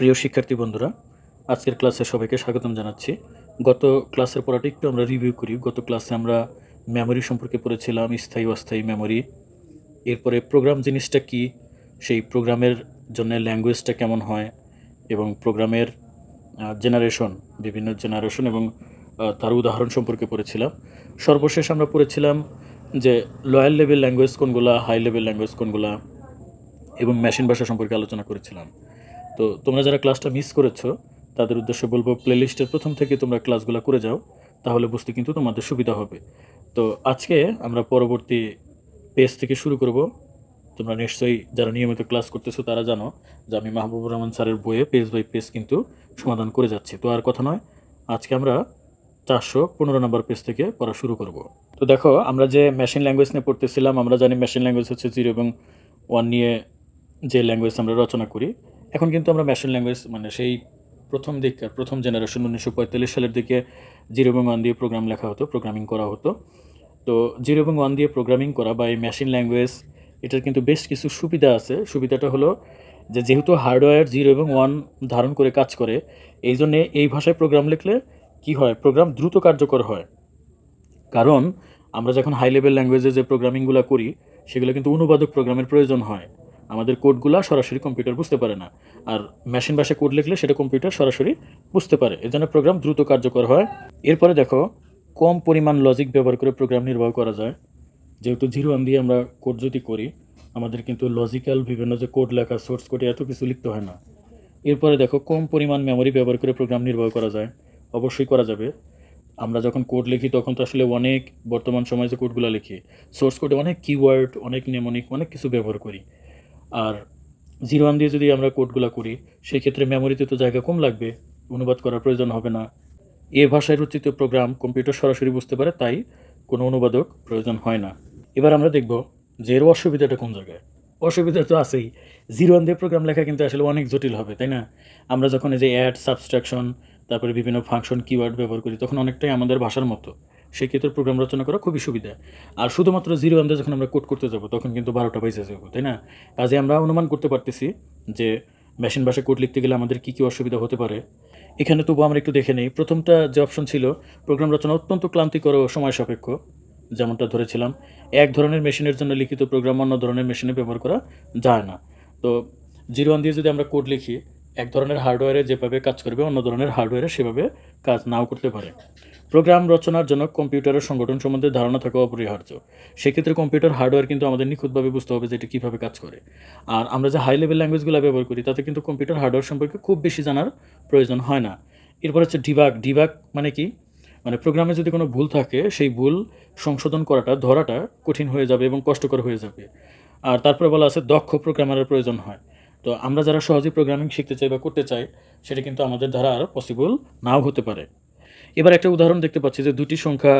প্রিয় শিক্ষার্থী বন্ধুরা, আজকের ক্লাসে সবাইকে স্বাগতম জানাচ্ছি। গত ক্লাসের পড়াটা একটু আমরা রিভিউ করি। গত ক্লাসে আমরা মেমোরি সম্পর্কে পড়েছিলাম, স্থায়ী অস্থায়ী মেমোরি এরপরে প্রোগ্রাম জিনিসটা কি, সেই প্রোগ্রামের জন্য ল্যাঙ্গুয়েজটা কেমন হয় এবং প্রোগ্রামের জেনারেশন বিভিন্ন জেনারেশন এবং তার উদাহরণ সম্পর্কে পড়েছিলাম। সর্বশেষ আমরা পড়েছিলাম যে লয়াল লেভেল ল্যাঙ্গুয়েজ কোনগুলা হাই লেভেল ল্যাঙ্গুয়েজ কোনগুলা এবং মেশিন ভাষা সম্পর্কে আলোচনা করেছিলাম। তো তোমরা যারা ক্লাসটা মিস করেছ, তাদের উদ্দেশ্যে বলব প্লেলিস্টের প্রথম থেকে তোমরা ক্লাসগুলো করে যাও, তাহলে বুঝতে কিন্তু তোমাদের সুবিধা হবে। তো আজকে আমরা পরবর্তী পেজ থেকে শুরু করব। তোমরা নিশ্চয়ই যারা নিয়মিত ক্লাস করতেছো, তারা জানো যে আমি মাহবুবুর রহমান স্যারের বইয়ে পেজ বাই পেজ কিন্তু সমাধান করে যাচ্ছি। তো আর কথা নয়, আজকে আমরা চারশো পনেরো নম্বর পেজ থেকে পড়া শুরু করব। তো দেখো, আমরা যে মেশিন ল্যাঙ্গুয়েজ নিয়ে পড়তেছিলাম, আমরা জানি মেশিন ল্যাঙ্গুয়েজ হচ্ছে জিরো এবং ওয়ান নিয়ে যে ল্যাঙ্গুয়েজ আমরা রচনা করি এখন কিন্তু আমরা মেশিন ল্যাঙ্গুয়েজ মানে সেই প্রথম দিককার, প্রথম জেনারেশন উনিশশো পঁয়তাল্লিশ সালের দিকে জিরো এবং ওয়ান দিয়ে প্রোগ্রাম লেখা হতো প্রোগ্রামিং করা হতো। তো জিরো এবং ওয়ান দিয়ে প্রোগ্রামিং করা বা এই মেশিন ল্যাঙ্গুয়েজ এটার কিন্তু বেশ কিছু সুবিধা আছে। সুবিধাটা হলো যে যেহেতু হার্ডওয়্যার জিরো এবং ওয়ান ধারণ করে কাজ করে, এই জন্যে এই ভাষায় প্রোগ্রাম লিখলে কি হয়? প্রোগ্রাম দ্রুত কার্যকর হয়। কারণ আমরা যখন হাই লেভেল ল্যাঙ্গুয়েজে যে প্রোগ্রামিংগুলো করি, সেগুলো কিন্তু অনুবাদক প্রোগ্রামের প্রয়োজন হয়। আমাদের কোডগুলো সরাসরি কম্পিউটার বুঝতে পারে না। আর মেশিন ভাষায় কোড লিখলে সেটা কম্পিউটার সরাসরি বুঝতে পারে। এজন্য প্রোগ্রাম দ্রুত কার্যকর হয়। এরপরে দেখো, কম পরিমাণ লজিক ব্যবহার করে প্রোগ্রাম নির্বাহ করা যায়। যেহেতু জিরো দিয়ে আমরা কোড যদি করি, আমাদের কিন্তু লজিক্যাল বিভিন্ন যে কোড লেখা সোর্স কোডে এত কিছু লিখতে হয় না। এরপরে দেখো, কম পরিমাণ মেমরি ব্যবহার করে প্রোগ্রাম নির্বাহ করা যায়। অবশ্যই করা যাবে। আমরা যখন কোড লিখি, তখন তো আসলে অনেক বর্তমান সময়ে যে কোডগুলো লিখি সোর্স কোডে অনেক কিওয়ার্ড অনেক নেমনিক অনেক কিছু ব্যবহার করি। আর জিরো ওয়ান দিয়ে যদি আমরা কোডগুলো করি সেই ক্ষেত্রে মেমোরিতে তো জায়গা কম লাগবে, অনুবাদ করার প্রয়োজন হবে না। এ ভাষায় রচিত প্রোগ্রাম কম্পিউটার সরাসরি বুঝতে পারে, তাই কোনো অনুবাদক প্রয়োজন হয় না। এবার আমরা দেখব যে এর অসুবিধাটা কোন জায়গায়। অসুবিধা তো আছেই। জিরো ওয়ান দিয়ে প্রোগ্রাম লেখা কিন্তু আসলে অনেক জটিল হবে, তাই না? আমরা যখন এই যে অ্যাড সাবস্ট্রাকশন তারপরে বিভিন্ন ফাংশন কিওয়ার্ড ব্যবহার করি, তখন অনেকটাই আমাদের ভাষার মতো। সেই ক্ষেত্রে প্রোগ্রাম রচনা করা খুবই সুবিধা। আর শুধুমাত্র জিরো দিয়ে যখন আমরা কোড করতে যাব, তখন কিন্তু বারোটা বেজে যাব, তাই না? কাজে আমরা অনুমান করতে পারতেছি যে মেশিন ভাষায় কোড লিখতে গেলে আমাদের কী কী অসুবিধা হতে পারে। এখানে তবু আমরা একটু দেখে নিই। প্রথমটা যে অপশন ছিল প্রোগ্রাম রচনা অত্যন্ত ক্লান্তিকর ও সময় সাপেক্ষ। যেমনটা ধরেছিলাম, এক ধরনের মেশিনের জন্য লিখিত প্রোগ্রাম অন্য ধরনের মেশিনে ব্যবহার করা যায় না। তো জিরো ওয়ান দিয়ে যদি আমরা কোড লিখি এক ধরনের হার্ডওয়্যারে যেভাবে কাজ করবে, অন্য ধরনের হার্ডওয়্যারে সেভাবে কাজ নাও করতে পারে। প্রোগ্রাম রচনার জন্য কম্পিউটারের সংগঠন সম্বন্ধে ধারণা থাকা অপরিহার্য। সেক্ষেত্রে কম্পিউটার হার্ডওয়্যার কিন্তু আমাদের নিখুঁতভাবে বুঝতে হবে যে এটি কীভাবে কাজ করে। আর আমরা যে হাই লেভেল ল্যাঙ্গুয়েজগুলো ব্যবহার করি, তাতে কিন্তু কম্পিউটার হার্ডওয়্যার সম্পর্কে খুব বেশি জানার প্রয়োজন হয় না। এরপর হচ্ছে ডিবাগ ডিবাগ মানে কি? মানে প্রোগ্রামে যদি কোনো ভুল থাকে, সেই ভুল সংশোধন করাটা, ধরাটা কঠিন হয়ে যাবে এবং কষ্টকর হয়ে যাবে। আর তারপরে বলা আছে দক্ষ প্রোগ্রামারের প্রয়োজন হয়। তো আমরা যারা সহজেই প্রোগ্রামিং শিখতে চাই বা করতে চাই, সেটা কিন্তু আমাদের দ্বারা আর পসিবল নাও হতে পারে। এবার একটা উদাহরণ দেখতে পাচ্ছি যে দুটি সংখ্যা,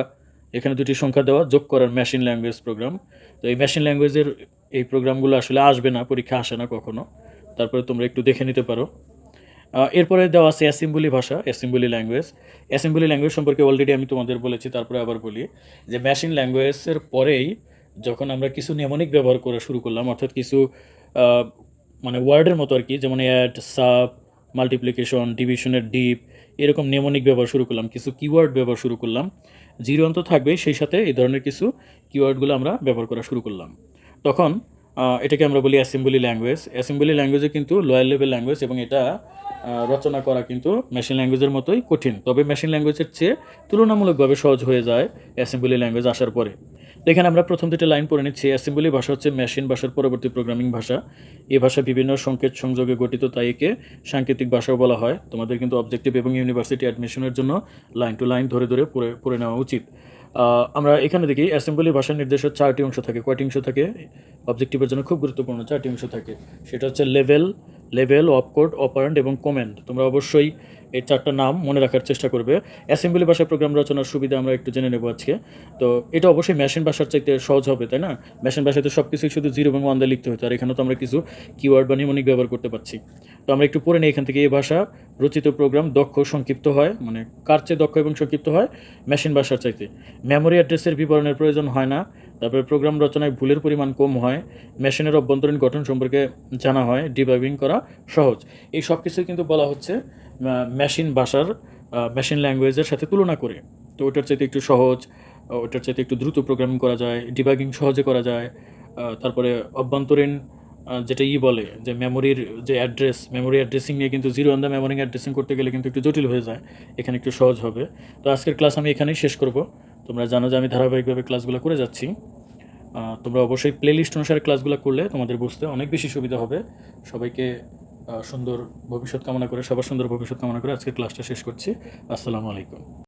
এখানে দুটি সংখ্যা দেওয়া, যোগ করার মেশিন ল্যাঙ্গুয়েজ প্রোগ্রাম তো এই মেশিন ল্যাঙ্গুয়েজের এই প্রোগ্রামগুলো আসলে আসবে না, পরীক্ষা আসে না কখনো। তারপরে তোমরা একটু দেখে নিতে পারো। এরপরে দেওয়া আছে অ্যাসেম্বলি ভাষা অ্যাসেম্বলি ল্যাঙ্গুয়েজ অ্যাসেম্বলি ল্যাঙ্গুয়েজ সম্পর্কে অলরেডি আমি তোমাদের বলেছি, তারপরে আবার বলি যে মেশিন ল্যাঙ্গুয়েজের পরেই যখন আমরা কিছু নেমনিক ব্যবহার করা শুরু করলাম, অর্থাৎ কিছু মানে ওয়ার্ডের মতো আর কি, যেমন অ্যাড সাব মাল্টিপ্লিকেশন ডিভিশনের ডিপ এরকম নেমনিক ব্যবহার শুরু করলাম, কিছু কিওয়ার্ড ব্যবহার শুরু করলাম। জিরো অন্ত থাকবে সেই সাথে এই ধরনের কিছু কিওয়ার্ডগুলো আমরা ব্যবহার করা শুরু করলাম। তখন এটাকে আমরা বলি অ্যাসেম্বলি ল্যাঙ্গুয়েজ অ্যাসেম্বলি ল্যাঙ্গুয়েজে কিন্তু লোয়ার লেভেল ল্যাঙ্গুয়েজ এবং এটা রচনা করা কিন্তু মেশিন ল্যাঙ্গুয়েজের মতোই কঠিন। তবে মেশিন ল্যাঙ্গুয়েজের চেয়ে তুলনামূলকভাবে সহজ হয়ে যায় অ্যাসেম্বলি ল্যাঙ্গুয়েজ আসার পরে। এখানে আমরা প্রথম দুটো লাইন পড়ে নিচ্ছি। অ্যাসেম্বলি ভাষা হচ্ছে মেশিন ভাষার পরবর্তী প্রোগ্রামিং ভাষা। এই ভাষা বিভিন্ন সংকেত সংযোগে গঠিত, তাই একে সাংকেতিক ভাষাও বলা হয়। তোমাদের কিন্তু অবজেক্টিভ এবং ইউনিভার্সিটি অ্যাডমিশনের জন্য লাইন টু লাইন ধরে ধরে পড়ে পড়ে নেওয়া উচিত। আমরা এখানে দেখি অ্যাসেম্বলি ভাষার নির্দেশের চারটি অংশ থাকে। কয়টি অংশ থাকে? অবজেক্টিভের জন্য খুব গুরুত্বপূর্ণ চারটি অংশ থাকে। সেটা হচ্ছে লেভেল লেভেল অপকোড অপারেন্ট এবং কমেন্ট তোমরা অবশ্যই এই চারটা নাম মনে রাখার চেষ্টা করবে। অ্যাসেম্বলি ভাষায় প্রোগ্রাম রচনার সুবিধা আমরা একটু জেনে নেব আজকে। তো এটা অবশ্যই মেশিন ভাষার চাইতে সহজ হবে, তাই না? মেশিন ভাষায় তো সব কিছুই শুধু জিরো এবং ওয়ান দিয়ে লিখতে হতো আর এখানে তো আমরা কিছু কিওয়ার্ড বা নিমনিক ব্যবহার করতে পারছি। তো আমরা একটু পড়ে নিই এখান থেকে এই ভাষা রচিত প্রোগ্রাম দক্ষ, সংক্ষিপ্ত হয় মানে কার চেয়ে দক্ষ এবং সংক্ষিপ্ত হয়? মেশিন ভাষার চাইতে। মেমোরি অ্যাড্রেসের বিবরণের প্রয়োজন হয় না। তারপরে প্রোগ্রাম রচনায় ভুলের পরিমাণ কম হয় মেশিনের অভ্যন্তরীণ গঠন সম্পর্কে জানা হয় ডিবাইবিং করা সহজ। এই সব কিছুই কিন্তু বলা হচ্ছে মেশিন ভাষার মেশিন ল্যাঙ্গুয়েজের সাথে তুলনা করে। তো ওটার চাইতে একটু সহজ ওটার চাইতে একটু দ্রুত প্রোগ্রামিং করা যায় ডিবাগিং সহজে করা যায় তারপরে অভ্যন্তরীণ যেটা ই বলে, যে মেমোরির যে অ্যাড্রেস মেমোরি অ্যাড্রেসিং নিয়ে কিন্তু zero on the memory addressing করতে গেলে কিন্তু একটু জটিল হয়ে যায়, এখানে একটু সহজ হবে। তো আজকের ক্লাস আমি এখানেই শেষ করব। তোমরা জানো যে আমি ধারাবাহিকভাবে ক্লাসগুলো করে যাচ্ছি। তোমরা অবশ্যই প্লেলিস্ট অনুসারে ক্লাসগুলো করলে তোমাদের বুঝতে অনেক বেশি সুবিধা হবে। সবাইকে সুন্দর ভবিষ্যৎ কামনা করে, সবার সুন্দর ভবিষ্যৎ কামনা করে আজকে ক্লাসটা শেষ করছি। আসসালামু আলাইকুম।